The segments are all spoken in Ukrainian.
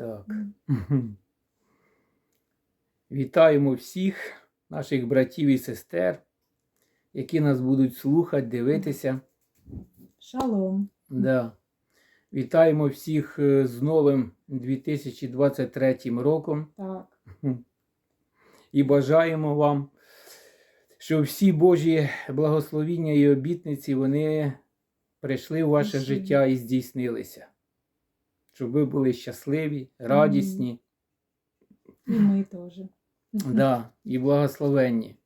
Так. Вітаємо всіх наших братів і сестер, які нас будуть слухати, дивитися. Шалом. Да. Вітаємо всіх е, з новим 2023 роком Так. і бажаємо вам, щоб всі Божі благословіння і обітниці вони прийшли в ваше Прийшли. життя і здійснилися. Щоб ви були щасливі, радісні, І ми теж. да, і благословенні.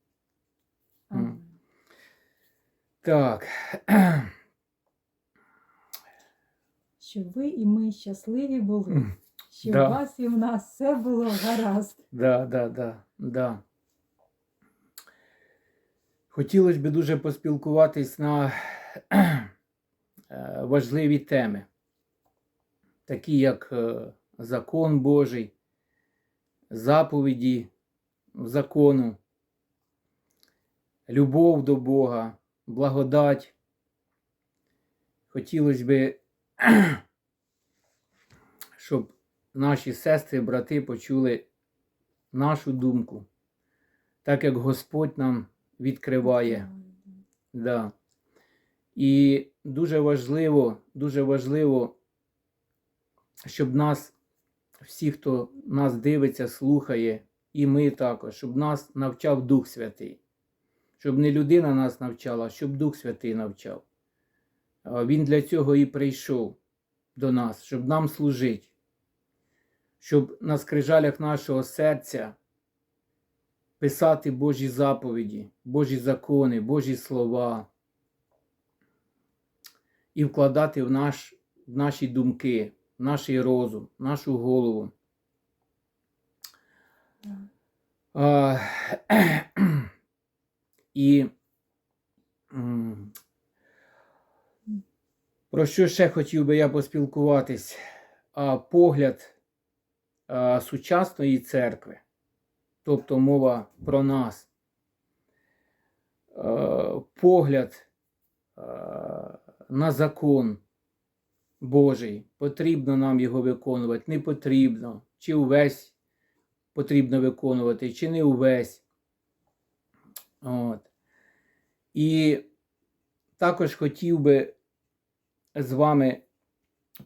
Так. Щоб ви і ми щасливі були. Щоб Да. у вас і в нас все було гаразд. Да, да, да, да. Хотілося б дуже поспілкуватись на е, важливі теми, такі як е, закон Божий, заповіді закону, любов до Бога, благодать. Хотілося б, щоб наші сестри, брати почули нашу думку, так як Господь нам відкриває. Да. І дуже важливо, дуже важливо, щоб нас, всі, хто нас дивиться, слухає, і ми також, щоб нас навчав Дух Святий. Щоб не людина нас навчала, а щоб Дух Святий навчав. Він для цього і прийшов до нас, щоб нам служити, щоб на скрижалях нашого серця писати Божі заповіді, Божі закони, Божі слова і вкладати в, наш, в наші думки, наш розум, нашу голову. І про що ще хотів би я поспілкуватись? Погляд сучасної церкви, тобто мова про нас, погляд на закон Божий, потрібно нам його виконувати, не потрібно, чи увесь потрібно виконувати, чи не увесь. От. І також хотів би з вами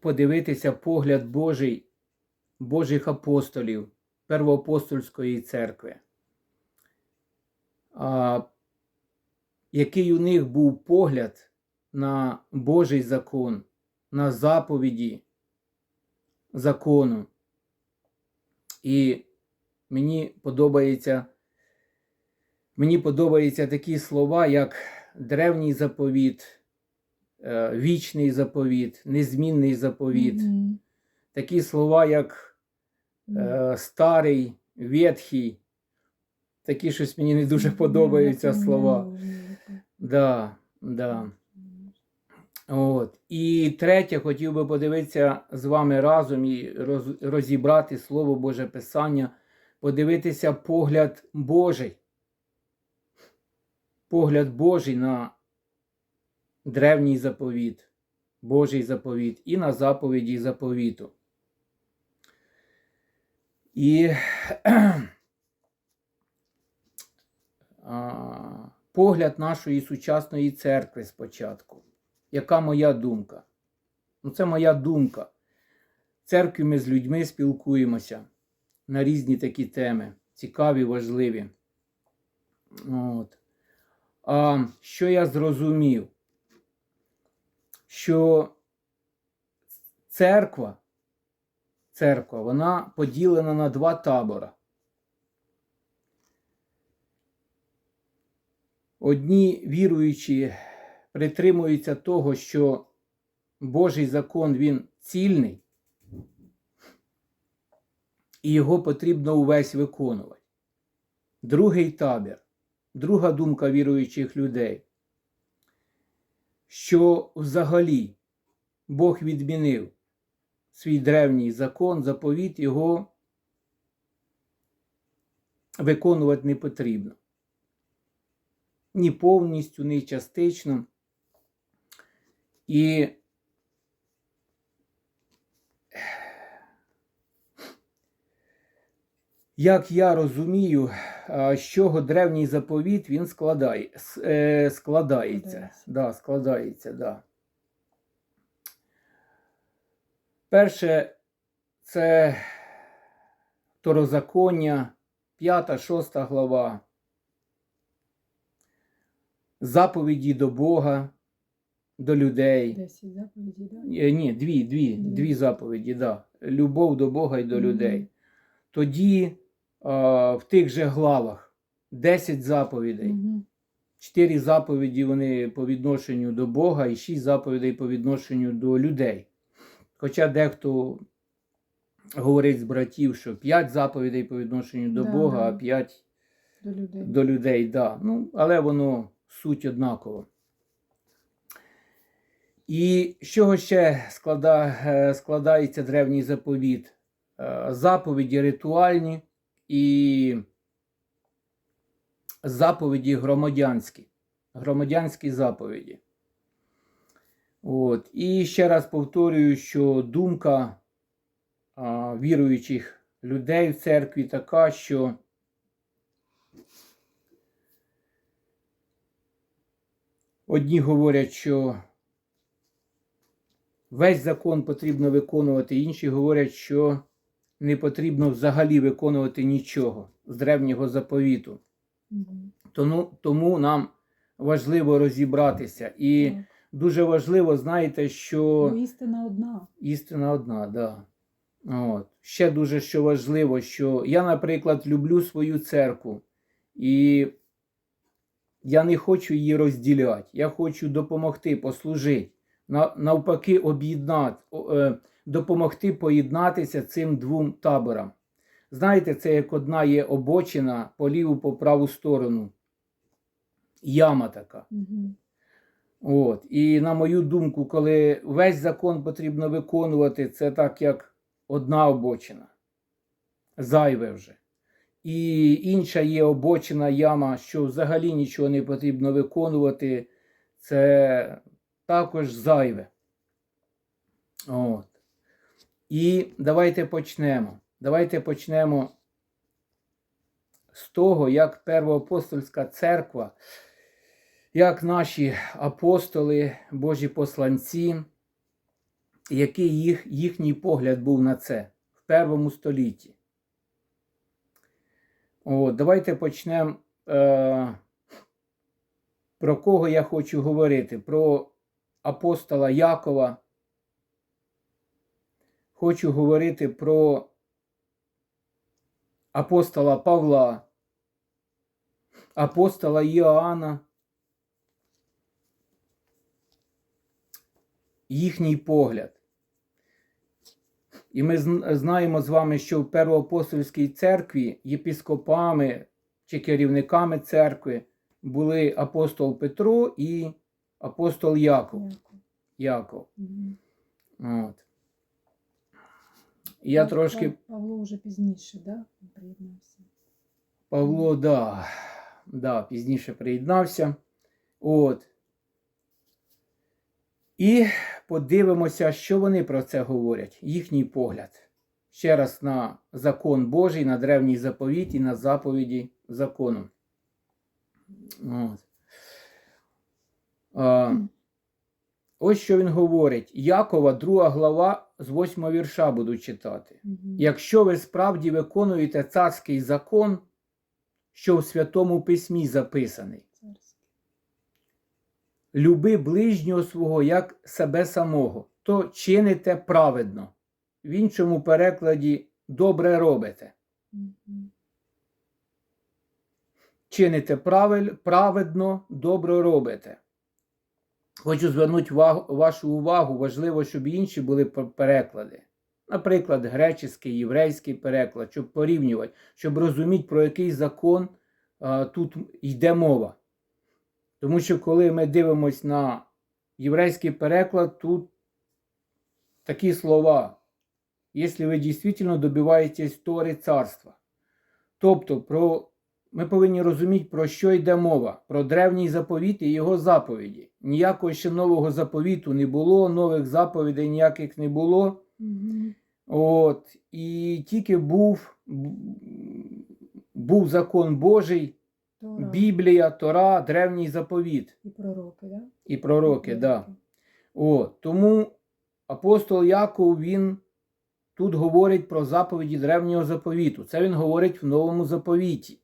подивитися погляд Божий Божих апостолів Первоапостольської церкви. А, який у них був погляд на Божий закон, на заповіді закону. І мені подобається, мені подобаються такі слова, як древній заповіт, е, вічний заповіт, незмінний заповіт. Мгм. Такі слова, як е, старий, ветхий. Такі щось мені не дуже подобаються слова. Да, да. От. І третє, хотів би подивитися з вами разом і роз, розібрати Слово Боже Писання, подивитися погляд Божий. Погляд Божий на древній заповіт, Божий заповіт і на заповіді заповіту. І погляд нашої сучасної церкви спочатку. Яка моя думка? Ну, це моя думка. В церкві ми з людьми спілкуємося на різні такі теми, цікаві, важливі. От. А що я зрозумів? Що церква, церква, вона поділена на два табора. Одні віруючі притримуються того, що Божий закон він цільний, і його потрібно увесь виконувати. Другий табір, друга думка віруючих людей, що взагалі Бог відмінив свій древній закон, заповіт, його виконувати не потрібно. Ні повністю, ні частично. І як я розумію, з чого древній заповіт він складає, е, складається. Складається. Да, складається, да. Перше, це Второзаконня, 5-6 глава. Заповіді до Бога, до людей. Десять заповідей, да? Е, Ні, дві, дві, Дві. дві заповіді, да. Любов до Бога і до людей. Тоді а, в тих же главах 10 заповідей. Чотири заповіді вони по відношенню до Бога і шість заповідей по відношенню до людей. Хоча дехто говорить з братів, що п'ять заповідей по відношенню до Да, Бога, да. а п'ять До людей. до людей, да. ну, але воно суть однакова. І з чого ще склада, е, складається древній заповіт? Е, Заповіді ритуальні і заповіді громадянські. Громадянські заповіді. От. І ще раз повторюю, що думка а, віруючих людей в церкві така, що Одні говорять, що весь закон потрібно виконувати, інші говорять, що не потрібно взагалі виконувати нічого з древнього заповіту. Тому, тому нам важливо розібратися. І дуже важливо, знаєте, що Ну, істина одна. істина одна, да. От. Ще дуже що важливо, що я, наприклад, люблю свою церкву, і я не хочу її розділяти. Я хочу допомогти, послужити. На- Навпаки, об'єднати, е, допомогти поєднатися цим двом таборам. Знаєте, це як одна є обочина по ліву, по праву сторону. Яма така. Мгм. От. І на мою думку, коли весь закон потрібно виконувати, це так як одна обочина. Зайве вже. І інша є обочина яма, що взагалі нічого не потрібно виконувати. Це також зайве. От. І давайте почнемо. Давайте почнемо з того, як Первоапостольська церква як наші апостоли, Божі посланці, який їх, їхній погляд був на це в першому столітті. О, давайте почнемо. Е, про кого я хочу говорити? Про апостола Якова. Хочу говорити про апостола Павла, апостола Іоанна. їхній погляд. І ми знаємо з вами, що в Первоапостольській церкві єпіскопами чи керівниками церкви були апостол Петро і апостол Яков. Яков. Мгм. От. Я Пав- трошки Павло вже пізніше, да? приєднався. Павло, да, да, пізніше приєднався. От. І подивимося, що вони про це говорять, їхній погляд. Ще раз на закон Божий, на древній заповіт і на заповіді закону. От. Ось що він говорить. Якова, друга глава, з восьмого вірша буду читати. Якщо ви справді виконуєте царський закон, що в Святому Письмі записаний, Царський. люби ближнього свого як себе самого, то чините праведно. В іншому перекладі добре робите. Чините правиль, праведно, добре робите. Хочу звернути вашу увагу, важливо, щоб інші були переклади. Наприклад, греческий, єврейський переклад, щоб порівнювати, щоб розуміти, про який закон а, тут йде мова. Тому що коли ми дивимося на єврейський переклад, тут такі слова. Якщо ви дійсно добиваєтесь Тори царства. Тобто, про, ми повинні розуміти, про що йде мова, про древній заповіт і його заповіді. Ніякого ще нового заповіту не було, нових заповідей ніяких не було. Мгм. От, і тільки був був закон Божий, Тора Біблія, Тора, древній заповіт і пророки, да? і пророки. Да. О, тому апостол Яков він тут говорить про заповіді древнього заповіту. Це він говорить в новому заповіті.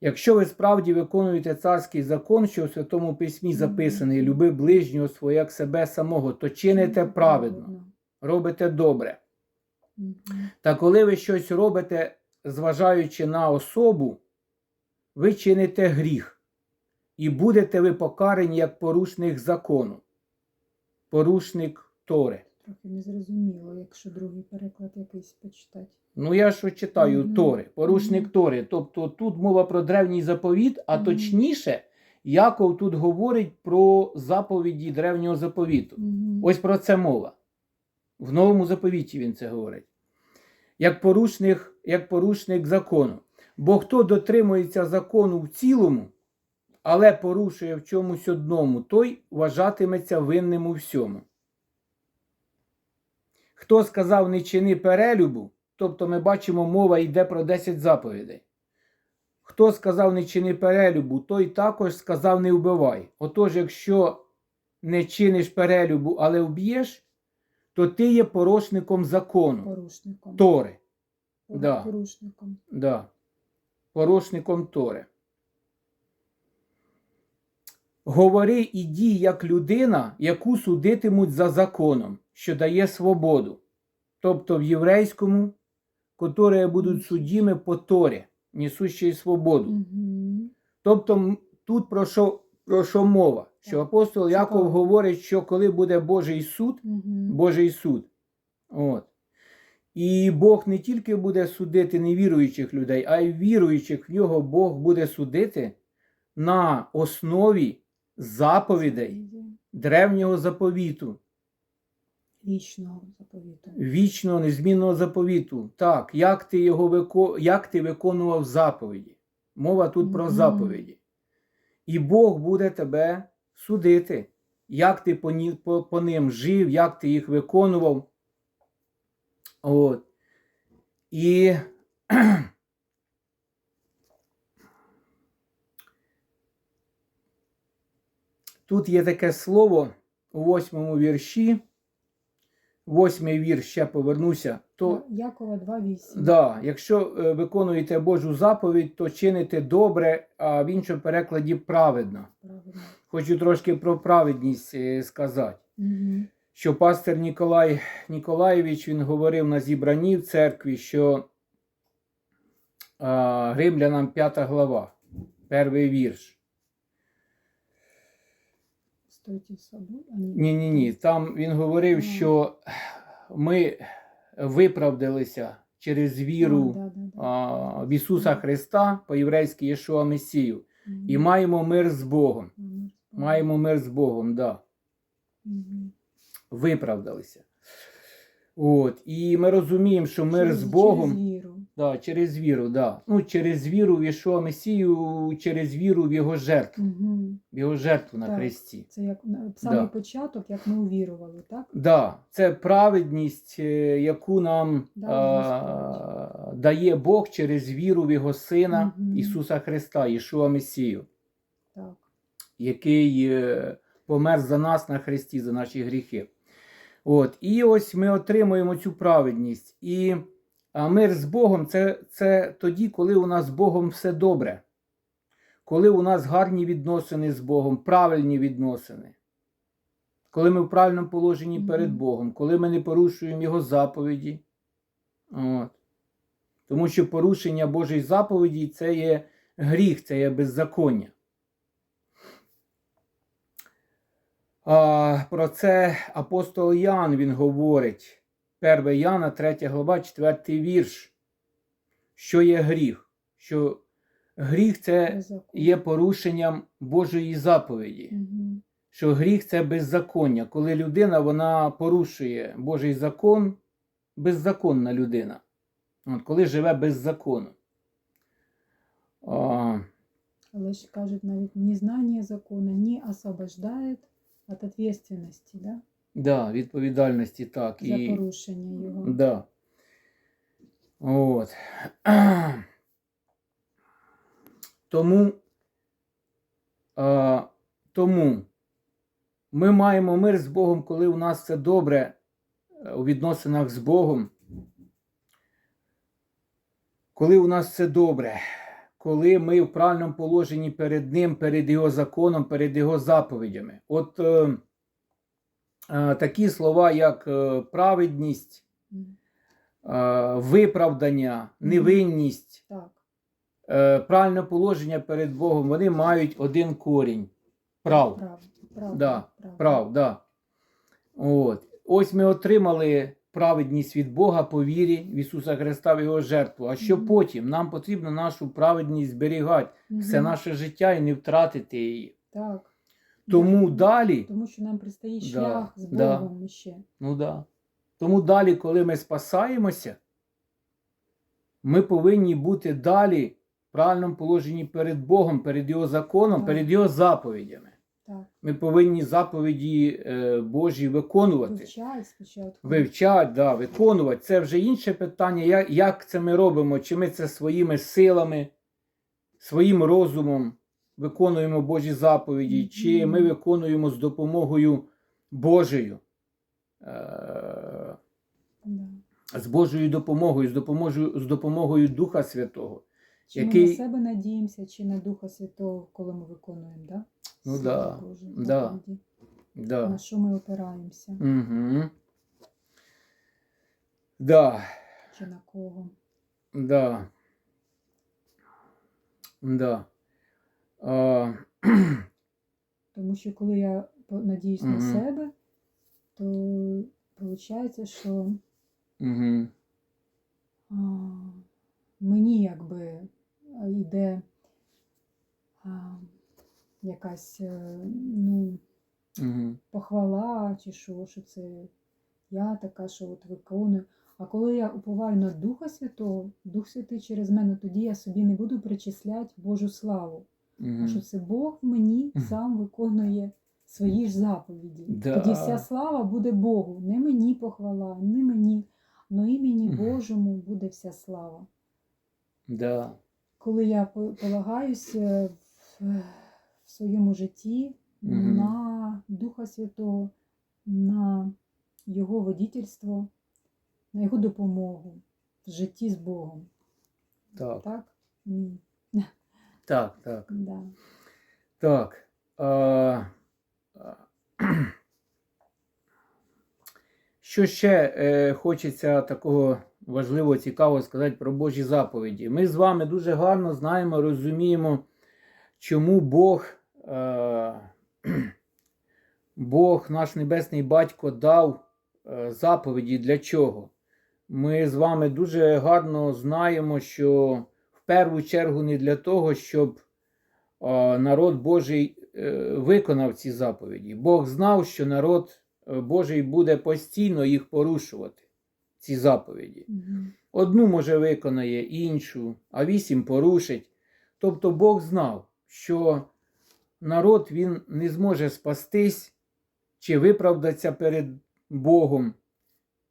Якщо ви справді виконуєте царський закон, що у Святому Письмі записаний, люби ближнього свого як себе самого, то чините праведно, робите добре. Та коли ви щось робите, зважаючи на особу, ви чините гріх, і будете ви покарані як порушник закону, порушник Тори. Трохи не зрозуміло, якщо другий переклад якийсь почитати. Ну, я ж читаю Мгм. Тори, порушник. Тори. Тобто тут мова про древній заповіт, а Мгм. точніше, Яков тут говорить про заповіді древнього заповіту. Мгм. Ось про це мова. В новому заповіті він це говорить. Як порушник, як порушник закону. Бо хто дотримується закону в цілому, але порушує в чомусь одному, той вважатиметься винним у всьому. Хто сказав не чини перелюбу, тобто ми бачимо, мова йде про 10 заповідей. Хто сказав не чини перелюбу, той також сказав не вбивай. Отож, якщо не чиниш перелюбу, але вб'єш, то ти є порушником закону, Порушником. Тори. Пор- да. Да. Порушником Тори. Говори і дій як людина, яку судитимуть за законом, що дає свободу. Тобто в єврейському, котрі будуть судіми по Торі, несущої свободу. Тобто тут про що, про що мова? Що апостол Яков говорить, що коли буде Божий суд. Божий суд. От. І Бог не тільки буде судити невіруючих людей, а й віруючих в нього Бог буде судити на основі заповідей древнього заповіту, Вічного заповіту. вічного незмінного заповіту. Так, як ти його вико... як ти виконував заповіді. Мова тут про заповіді. І Бог буде тебе судити, як ти по, ні- по, по ним жив, як ти їх виконував. От. І тут є таке слово у восьмому вірші. Восьмий вірш ще повернуся. То Якова 2.8. Да, якщо е, виконуєте Божу заповідь, то чините добре, а в іншому перекладі праведно. Правильно. Хочу трошки про праведність е, сказати. Мгм. Що пастор Ніколай Ніколаєвич він говорив на зібранні в церкві, що а, Римлянам 5 глава, перший вірш. Стойте собою. Ні. Ні, ні. Там він говорив, А. що ми виправдалися через віру А, да, да, да. а, в Ісуса Христа, по-єврейськи Єшуа Месію. Мгм. І маємо мир з Богом. Мгм. Маємо мир з Богом, да. Виправдалися. От. І ми розуміємо, що мир Через- з Богом Через віру. Да, через віру, да. ну, через віру в Єшуа Месію, через віру в Його жертву, Мгм. в Його жертву на Так. Христі. Це як самий Да. початок, як ми увірували, так? Да, це праведність, е, яку нам Да, а, дає Бог через віру в Його Сина Мгм. Ісуса Христа, Єшуа Месію. Так. який е, помер за нас на хресті, за наші гріхи. От. І ось ми отримуємо цю праведність. І а мир з Богом це, це тоді, коли у нас з Богом все добре, коли у нас гарні відносини з Богом, правильні відносини. Коли ми в правильному положенні перед Богом, коли ми не порушуємо Його заповіді. От. Тому що порушення Божої заповіді це є гріх, це є беззаконня. А, про це апостол Ян він говорить. 1 Яна, 3 глава, 4 вірш. Що є гріх? Що гріх це є порушенням Божої заповіді. Що гріх це беззаконня. Коли людина вона порушує Божий закон, беззаконна людина. От, коли живе без закону. А, Але ж кажуть, навіть незнання закону не освобождає від відповідальності, да? Да, відповідальності так. за І, порушення його. Да. От. Тому, а, тому ми маємо мир з Богом, коли у нас все добре е, у відносинах з Богом. Коли у нас все добре, коли ми в правильному положенні перед Ним, перед Його законом, перед Його заповідями. От е, такі слова, як е, праведність, е, виправдання, невинність, Так. е, правильне положення перед Богом, вони мають один корінь. Прав. Прав. Прав. Да, прав. Прав, да. От. Ось ми отримали праведність від Бога по вірі в Ісуса Христа в Його жертву. А що Мгм. потім? Нам потрібно нашу праведність зберігати все наше життя і не втратити її. Так. Тому Да. далі, Тому що нам предстоїть Да, шлях з да. Богом ще. ну да. Тому далі, коли ми спасаємося, ми повинні бути далі в правильному положенні перед Богом, перед Його законом, Так. перед Його заповідями. Так. Ми повинні заповіді е, Божі виконувати. Вивчай спочатку. Вивчати, да, виконувати. Це вже інше питання, як, як це ми робимо, чи ми це своїми силами, своїм розумом виконуємо Божі заповіді, чи ми виконуємо з допомогою Божою, е, з Божою допомогою, з допомогою, з допомогою Духа Святого. Чи Який- ми на себе надіємося, чи на Духа Святого, коли ми виконуємо, да? Ну да, Божі, да. Да. На що ми опираємося? Угу. Да. Чи на кого? Да. Да. А, Тому що коли я надіюсь на себе, то виходить, що угу. а, мені якби йде а, якась е, ну, Угу. похвала, чи що, що це я така, що от виконую. А коли я уповаю на Духа Святого, Дух Святий через мене, тоді я собі не буду причисляти Божу славу. А що це Бог мені сам виконує свої ж заповіді. Да. Тоді вся слава буде Богу. Не мені похвала, не мені, но імені. Божому буде вся слава. Да. Коли я по- полагаюся в, в своєму житті на Духа Святого, на Його водительство, на Його допомогу в житті з Богом. Так. Так? Так, так. Да. Так. А, що ще е, хочеться такого важливого, цікавого сказати про Божі заповіді? Ми з вами дуже гарно знаємо, розуміємо, чому Бог, е, Бог, наш Небесний Батько, дав е, заповіді для чого. Ми з вами дуже гарно знаємо, що в першу чергу не для того, щоб народ Божий е, виконав ці заповіді. Бог знав, що народ е, Божий буде постійно їх порушувати, ці заповіді. Одну, може, виконає, іншу, а вісім порушить. Тобто Бог знав, що народ він не зможе спастись чи виправдатися перед Богом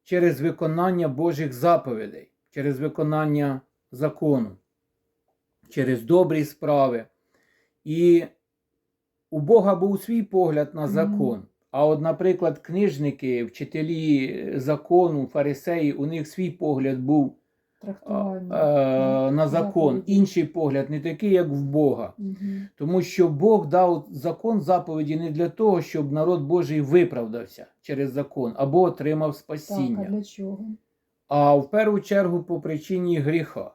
через виконання Божих заповідей, через виконання закону, через добрі справи. І у Бога був свій погляд на закон. А от, наприклад, книжники, вчителі закону, фарисеї, у них свій погляд був е, на закон, інший погляд, не такий, як в Бога. Мгм. Тому що Бог дав закон заповіді не для того, щоб народ Божий виправдався через закон або отримав Так, а спасіння, для чого? а в першу чергу по причині гріха.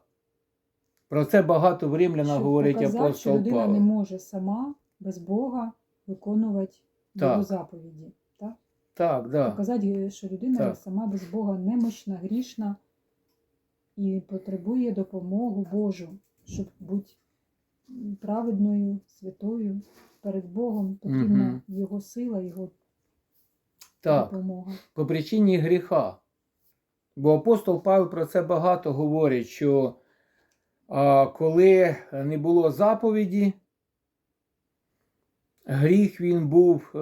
Про це багато в Римлянах Щоб говорить показати, що апостол людина не може сама без Бога виконувати його заповіді. Так? Так, да. Показати, що людина Так. сама без Бога немощна, грішна і потребує допомогу Божу, щоб бути праведною, святою перед Богом. Потрібна Мгм. його сила, його так. допомога. по причині гріха. Бо апостол Павло про це багато говорить, що коли не було заповіді, гріх він був е,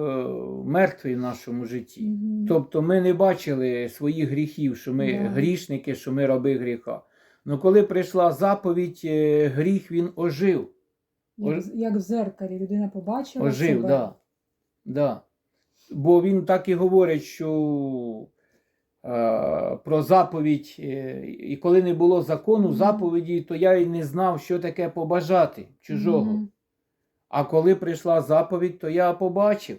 мертвий в нашому житті. Тобто ми не бачили своїх гріхів, що ми грішники, що ми раби гріха. Ну коли прийшла заповідь, е, гріх він ожив. Як, Ож- як в зеркалі людина побачила Ожив, себе. да. Да. Бо він так і говорить, що про заповідь, е, і коли не було закону заповіді, то я й не знав, що таке побажати чужого. Мгм. А коли прийшла заповідь, то я побачив.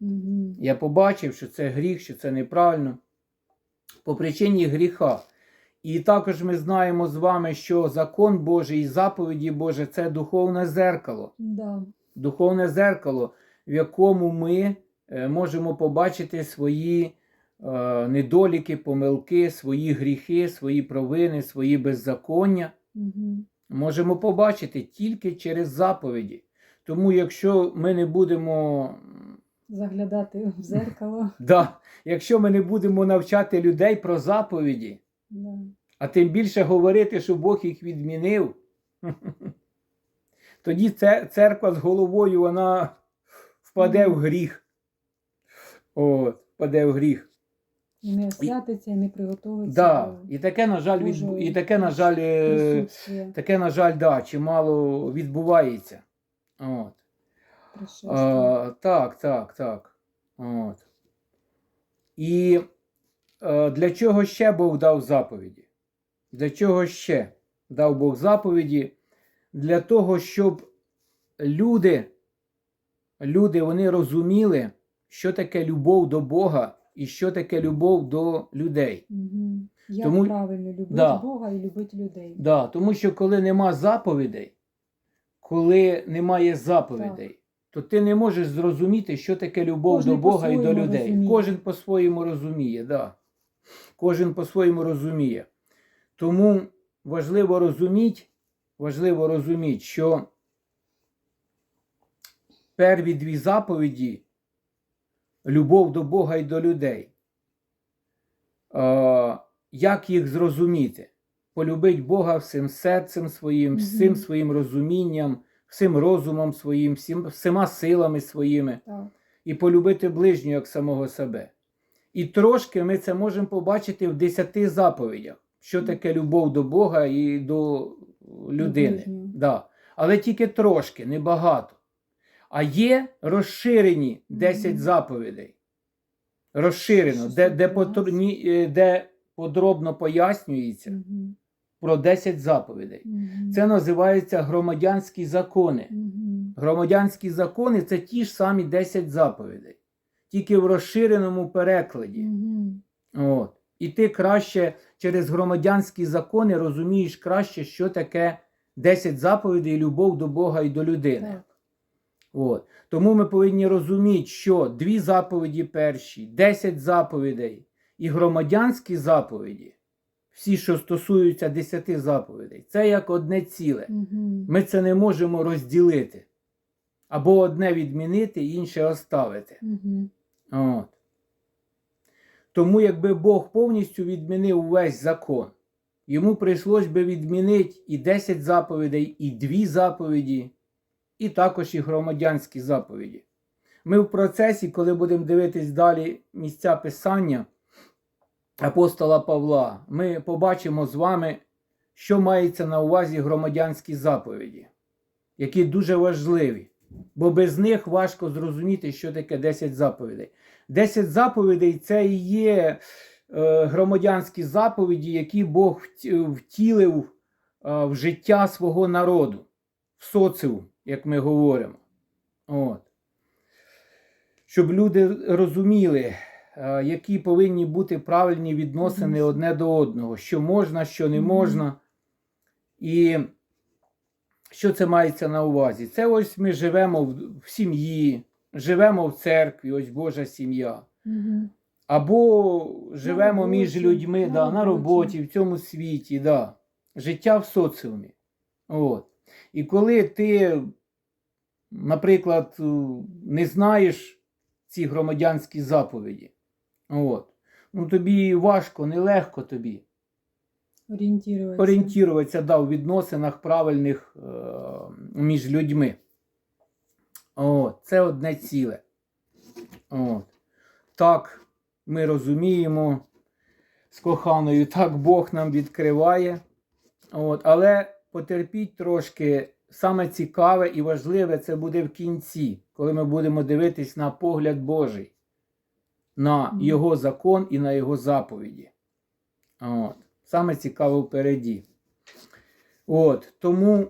Мгм. Я побачив, що це гріх, що це неправильно. По причині гріха. І також ми знаємо з вами, що закон Божий і заповіді Божі це духовне зеркало. Да. Духовне зеркало, в якому ми е, можемо побачити свої е, недоліки, помилки, свої гріхи, свої провини, свої беззаконня. Мгм. Можемо побачити тільки через заповіді. Тому, якщо ми не будемо Заглядати в зеркало. Да, якщо ми не будемо навчати людей про заповіді, Да. а тим більше говорити, що Бог їх відмінив, тоді церква з головою вона впаде в гріх. От, впаде в гріх. І не освятиться, і не приготовиться Да. І таке, на жаль, від... І таке, на жаль, е, таке, на жаль, да, чимало відбувається. От. А, так, так, так. От. І е, для чого ще Бог дав заповіді? Для чого ще дав Бог заповіді? Для того, щоб люди, люди вони розуміли, що таке любов до Бога і що таке любов до людей. Мгм. Як Тому- правильно любити Да. Бога і любити людей. Да, тому що коли нема заповідей, коли немає заповідей, то ти не можеш зрозуміти, що таке любов Кожен до Бога і до людей. розуміє. Кожен по-своєму розуміє, да. Кожен по-своєму розуміє. Тому важливо розуміти, важливо розуміти, що перві дві заповіді любов до Бога і до людей. Як їх зрозуміти? Полюбить Бога всім серцем своїм, всім своїм розумінням, всім розумом своїм, всім, всіма силами своїми, Так. і полюбити ближнього як самого себе. І трошки ми це можемо побачити в десяти заповідях, що таке любов до Бога і до людини. Да. Але тільки трошки, небагато. А є розширені 10 Мгм. заповідей. Розширено, де, де, 613. потр- ні- е, де подробно пояснюється Мгм. про 10 заповідей. Мгм. Це називається громадянські закони. Мгм. Громадянські закони це ті ж самі 10 заповідей, тільки в розширеному перекладі. Мгм. От. І ти краще через громадянські закони розумієш краще, що таке 10 заповідей, любов до Бога і до людини. Так. От. Тому ми повинні розуміти, що дві заповіді перші, 10 заповідей і громадянські заповіді, всі, що стосуються 10 заповідей, це як одне ціле. Ми це не можемо розділити. Або одне відмінити, інше оставити. Мгм. От. Тому, якби Бог повністю відмінив весь закон, йому прийшлось би відмінити і 10 заповідей, і 2 заповіді, і також і громадянські заповіді. Ми в процесі, коли будемо дивитись далі місця писання апостола Павла, ми побачимо з вами, що мається на увазі громадянські заповіді, які дуже важливі. Бо без них важко зрозуміти, що таке 10 заповідей. 10 заповідей це і є е, громадянські заповіді, які Бог втілив е, в життя свого народу, в соціум, як ми говоримо. От. Щоб люди розуміли, е, які повинні бути правильні відносини одне до одного, що можна, що не можна. І що це мається на увазі? Це ось ми живемо в, сім'ї, живемо в церкві, ось Божа сім'я. Або живемо між людьми на да, на роботі. роботі, в цьому світі, да. життя в соціумі. От. І коли ти, наприклад, не знаєш ці громадянські заповіді, от, ну тобі важко, нелегко тобі Орієнтуватися. орієнтуватися да, в відносинах правильних е, між людьми. От, це одне ціле. От. Так, ми розуміємо з коханою. Так Бог нам відкриває. От, але потерпіть трошки. Саме цікаве і важливе це буде в кінці, коли ми будемо дивитись на погляд Божий, на Його закон і на Його заповіді. От. Саме цікаве впереді. От, тому